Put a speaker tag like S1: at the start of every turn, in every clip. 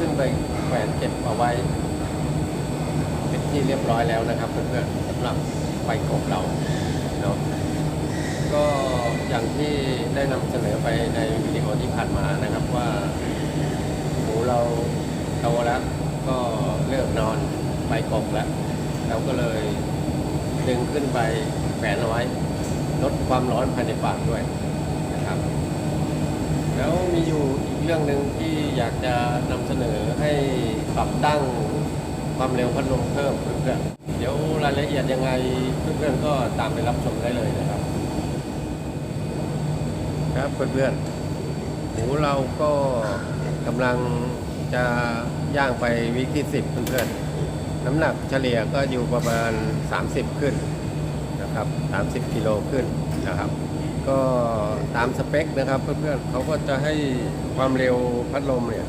S1: ขึ้นไปแขวนเก็บเอาไว้ เป็นที่เรียบร้อยแล้วนะครับเพื่อนๆสำหรับไฟกบเราเนาะก็อย่างที่ได้นำเสนอไปในวิดีโอที่ผ่านมานะครับว่าหมูเราโตแล้วก็เลิกนอนไฟกบแล้วเราก็เลยดึงขึ้นไปแขวนเอาไว้ลดความร้อนภายในปากด้วยนะครับ แล้วมีอยู่อีก รื่องหนึ่งที่อยากจะนำเสนอให้ปรับตั้งความเร็วพัดลมเพิ่มเพื่อนๆเดี๋ยวรายละเอียดยังไงเพื่อนๆก็ตามไปรับชมได้เลยนะครับ ครับเพื่อนๆหมูเราก็กำลังจะย่างไปวิกที่สิบเพื่อนๆน้ำหนักเฉลี่ยก็อยู่ประมาณ 30 ขึ้น นะครับ 30 กิโลขึ้นนะครับ ก็ตามสเปคนะครับเพื่อนๆเขาก็จะให้ความเร็วพัดลมเนี่ย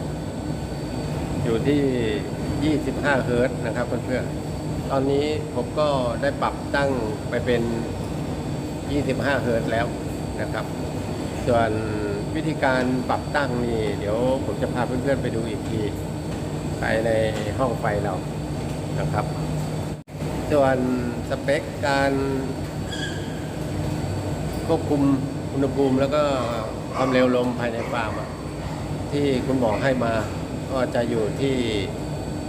S1: อยู่ที่ 25 เฮิร์ตนะครับเพื่อนๆ ตอนนี้ผมก็ได้ปรับตั้งไปเป็น 25 เฮิร์ตแล้วนะครับ ส่วนวิธีการปรับตั้งนี่ เดี๋ยวผมจะพาเพื่อนๆไปดูอีกทีภายในห้องไฟเรานะครับ ส่วนสเปคการควบคุมอุณหภูมิแล้วก็ความเร็วลมภายในฟาร์มที่คุณหมอให้มาก็จะอยู่ที่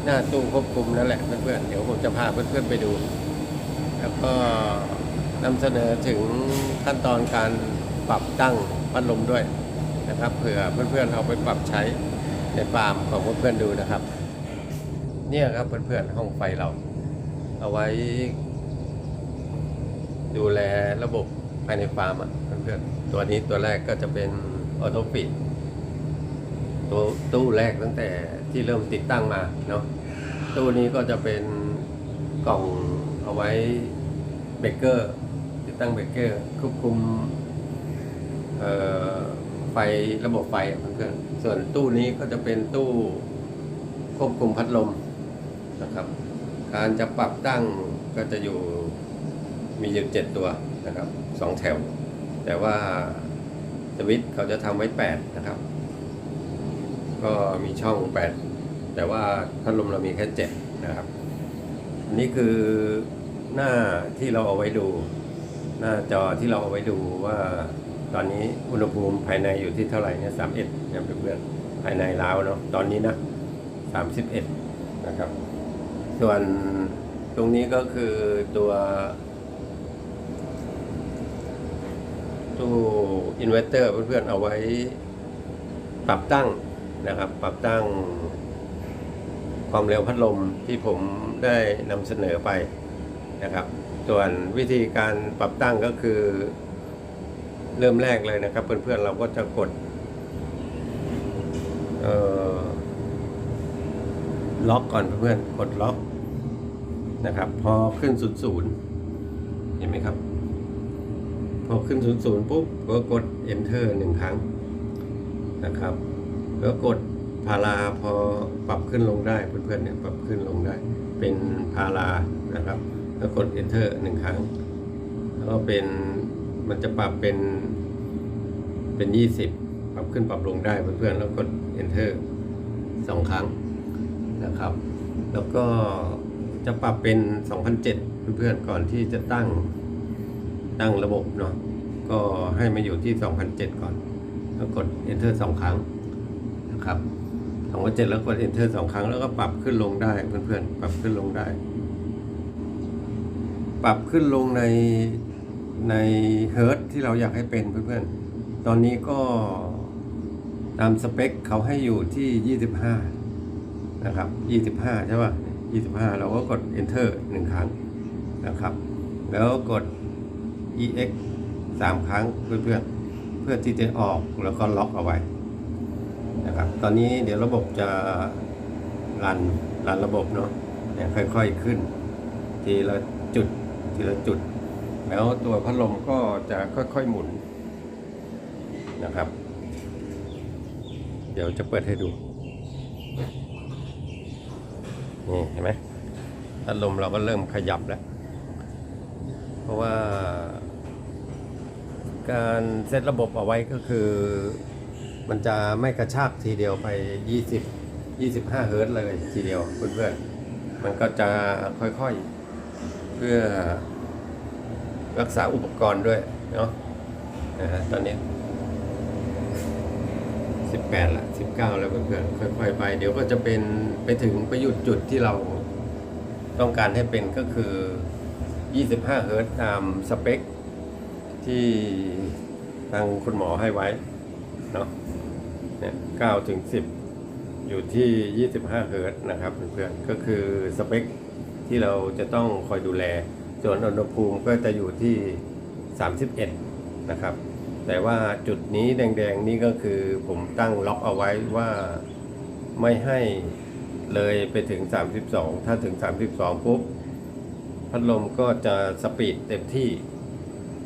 S1: หน้าตู้ควบคุมนั่นแหละเพื่อนๆเดี๋ยวผมจะพาเพื่อนๆไปดู แล้วก็นำเสนอถึงขั้นตอนการปรับตั้งพัดลมด้วยนะครับเผื่อเพื่อนๆเอาไปปรับใช้ในฟาร์มของเพื่อนๆดูนะครับ เนี่ยครับเพื่อนๆห้องไฟเรา เอาไว้ ดูแลระบบภายในฟาร์มอะเพื่อนๆตัวนี้ตัวแรกก็จะเป็นออโตปิดตัวตู้แรกตั้งแต่ที่เริ่มติดตั้งมาเนาะตู้นี้ก็จะเป็นกล่องเอาไว้เบรกเกอร์ ติดตั้งเบรกเกอร์ควบคุมไฟระบบไฟเพื่อนๆส่วนตู้นี้ก็จะเป็นตู้ควบคุมพัดลมนะครับ การจะปรับตั้งก็จะอยู่มีอยู่เจ็ดตัวนะครับสองแถว แต่ว่าสวิตเขาจะทำไว้แปดนะครับ ก็มีช่องแปดแต่ว่าพัดลมเรามีแค่เจ็ดนะครับนนี้คือหน้าที่เราเอาไว้ดู หน้าจอที่เราเอาไว้ดูว่าตอนนี้อุณหภูมิภายในอยู่ที่เท่าไหร่เนี่ยสามเอ็ดเนี่ยเพื่อนๆภายในล้าวเนาะตอนนี้นะสามสิบเอ็ดนะครับ ส่วนตรงนี้ก็คือตัวตู้อินเวอร์เตอร์เพื่อนๆเอาไว้ปรับตั้งนะครับ ปรับตั้งความเร็วพัดลมที่ผมได้นำเสนอไปนะครับ ส่วนวิธีการปรับตั้งก็คือเริ่มแรกเลยนะครับ เพื่อนๆเราก็จะกดเอ่อ ล็อกก่อนเพื่อนกดล็อกนะครับ พอขึ้นศูนย์ศูนย์เห็นไหมครับ พอขึ้นศูนย์ศูนย์ปุ๊บก็กด enter หนึ่งครั้งนะครับ แล้วกดพาราพอปรับขึ้นลงได้เพื่อนๆเนี่ยปรับขึ้นลงได้ เป็นพารานะครับ แล้วกด enter หนึ่งครั้ง แล้วก็เป็นมันจะปรับเป็นเป็น 20 ปรับขึ้นปรับลงได้เพื่อนๆแล้วกด enter สองครั้ง นะครับ แล้วก็จะปรับเป็น 2007 เพื่อนๆก่อนที่จะตั้งตั้งระบบเนาะก็ให้มาอยู่ที่ 2007 ก่อน แล้วกด enter สองครั้งนะครับ2007 แล้วกด enter สองครั้งแล้วก็ปรับขึ้นลงได้เพื่อนๆ ปรับขึ้นลงได้ ปรับขึ้นลงในในเฮิร์ตที่เราอยากให้เป็นเพื่อนๆ ตอนนี้ก็ตามสเปคเขาให้อยู่ที่ 25 นะครับ 25 ใช่ป่ะ 25 เราก็กด enter หนึ่งครั้งนะครับ แล้วกด ex สามครั้งเพื่อนๆเพื่อที่จะออกแล้วก็ล็อกเอาไว้นะครับ ตอนนี้เดี๋ยวระบบจะรันรันระบบเนาะเนี่ยค่อยๆขึ้น ทีละจุดทีละจุด แล้วตัวพัดลมก็จะค่อยๆหมุนนะครับ เดี๋ยวจะเปิดให้ดู นี่เห็นไหมพัดลมเราก็เริ่มขยับแล้ว เพราะว่า การเซตระบบเอาไว้ก็คือ มันจะไม่กระชากทีเดียวไป 20 25 เฮิร์ตเลยทีเดียวเพื่อนๆ มันก็จะค่อยๆ เพื่อรักษาอุปกรณ์ด้วยเนาะนะฮะตอนนี้ 18ละ19 แล้วเพื่อนๆค่อยๆไปเดี๋ยวก็จะเป็นไปถึงไปหยุดจุดที่เราต้องการให้เป็นก็คือ 25 เฮิร์ตตามสเปค ที่ทางคุณหมอให้ไว้เนาะเนี่ย9ถึง 10 อยู่ที่ 25 เฮิร์ตนะครับเพื่อนๆก็คือสเปคที่เราจะต้องคอยดูแลส่วนอุณหภูมิก็จะอยู่ที่ 31 นะครับ แต่ว่าจุดนี้แดงๆนี่ก็คือผมตั้งล็อกเอาไว้ว่าไม่ให้เลยไปถึง 32 ถ้าถึง 32 ปุ๊บ พัดลมก็จะสปีดเต็มที่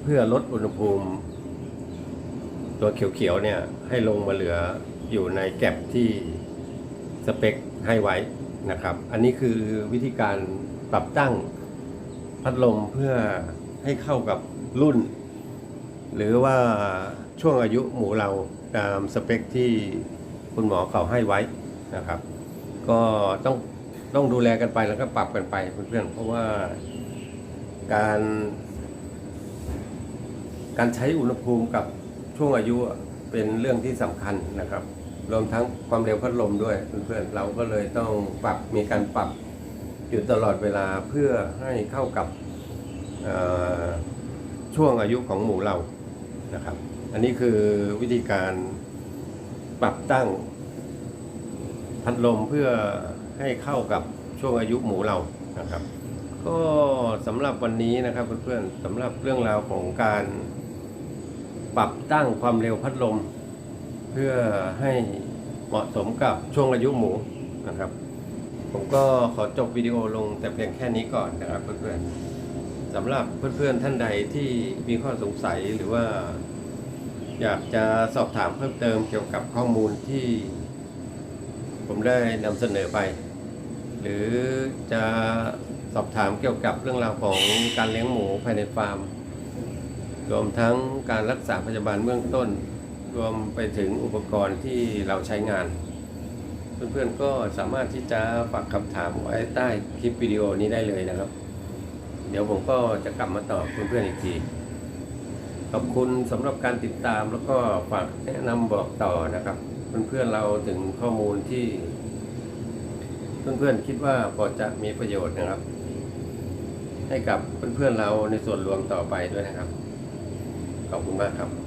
S1: เพื่อลดอุณหภูมิ ตัวเขียวๆเนี่ยให้ลงมาเหลืออยู่ในแก็บที่สเปคให้ไว้นะครับ อันนี้คือวิธีการปรับตั้งพัดลมเพื่อให้เข้ากับรุ่น หรือว่าช่วงอายุหมูเราตามสเปคที่คุณหมอเขาให้ไว้นะครับ ก็ต้องต้องดูแลกันไปแล้วก็ปรับกันไปเพื่อนๆเพราะว่าการ การใช้อุณหภูมิกับช่วงอายุเป็นเรื่องที่สำคัญนะครับ รวมทั้งความเร็วพัดลมด้วยเพื่อนๆเราก็เลยต้องปรับมีการปรับอยู่ตลอดเวลาเพื่อให้เข้ากับช่วงอายุของหมูเรา นะครับ อันนี้คือวิธีการปรับตั้ง พัดลมเพื่อให้เข้ากับช่วงอายุหมูเรานะครับ ก็สำหรับวันนี้นะครับเพื่อนๆสำหรับเรื่องราวของการปรับตั้งความเร็วพัดลม เพื่อให้เหมาะสมกับช่วงอายุหมูนะครับ ผมก็ขอจบวิดีโอลงแต่เพียงแค่นี้ก่อนนะครับเพื่อนๆ สำหรับเพื่อนๆท่านใดที่มีข้อสงสัยหรือว่า อยากจะสอบถามเพิ่มเติมเกี่ยวกับข้อมูลที่ ผมได้นำเสนอไป หรือจะสอบถามเกี่ยวกับเรื่องราวของการเลี้ยงหมูภายในฟาร์ม รวมทั้งการรักษาพยาบาลเบื้องต้น รวมไปถึงอุปกรณ์ที่เราใช้งาน เพื่อนๆก็สามารถที่จะฝากคำถามไว้ใต้คลิปวิดีโอนี้ได้เลยนะครับ เดี๋ยวผมก็จะกลับมาตอบเพื่อนๆอีกที ขอบคุณสำหรับการติดตามแล้วก็ฝากแนะนำบอกต่อนะครับ เพื่อนๆเราถึงข้อมูลที่ เพื่อนๆคิดว่าพอจะมีประโยชน์นะครับ ให้กับเพื่อนๆเราในส่วนรวมต่อไปด้วยนะครับ ขอบคุณมากครับ